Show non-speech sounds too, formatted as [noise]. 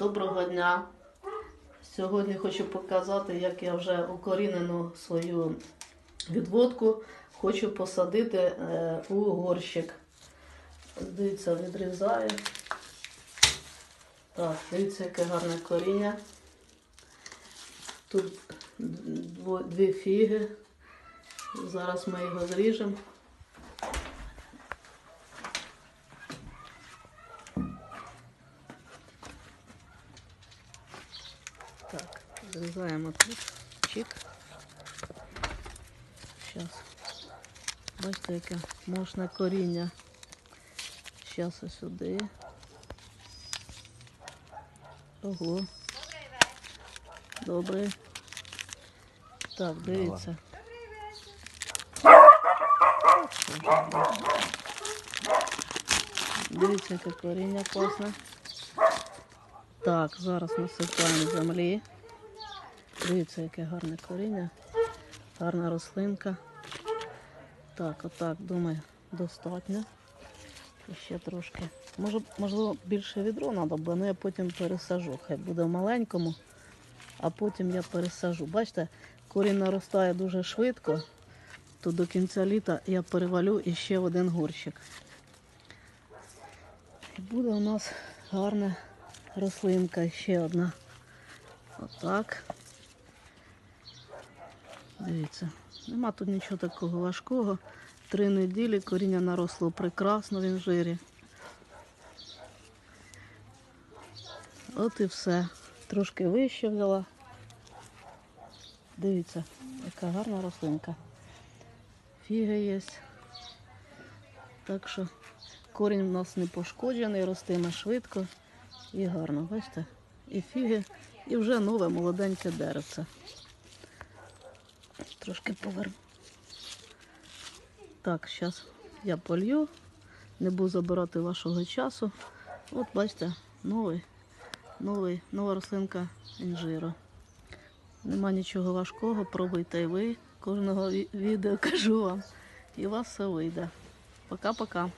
Доброго дня! Сьогодні хочу показати, як я вже укорінену свою відводку хочу посадити е, у горщик. Дивіться, відрізаю. Так, дивіться, яке гарне коріння. Тут дві фіги. Зараз ми його зріжемо. Так, зрізаємо тут. Чик. Зараз. Бачите, яке можна коріння. Зараз ось сюди. Ого. Добре. Так, дивіться. Дивіться, яке коріння класне. Так, зараз насипаємо землі. Дивіться, яке гарне коріння. Гарна рослинка. Так, отак, думаю, достатньо. І ще трошки. Може, можливо, більше відро треба, бо ну, я потім пересажу. Хай буде в маленькому, а потім я пересажу. Бачите, корінь наростає дуже швидко, то до кінця літа я перевалю іще в один горщик. І буде у нас гарна рослинка ще одна. Отак. Дивіться, нема тут нічого такого важкого. Три неділі коріння наросло прекрасно в інжирі. От і все. Трошки вище взяла. Дивіться, яка гарна рослинка. Фіги є. Так що корінь в нас не пошкоджений, ростиме швидко і гарно. Бачите? І фіги, і вже нове молоденьке деревце. Трошки поверну. Так, зараз я полью, не буду забирати вашого часу. От бачите, новий, новий, нова рослинка інжиру. Нема нічого важкого, пробуйте і ви. Кожного відео [laughs] кажу вам. І у вас все вийде. Пока-пока.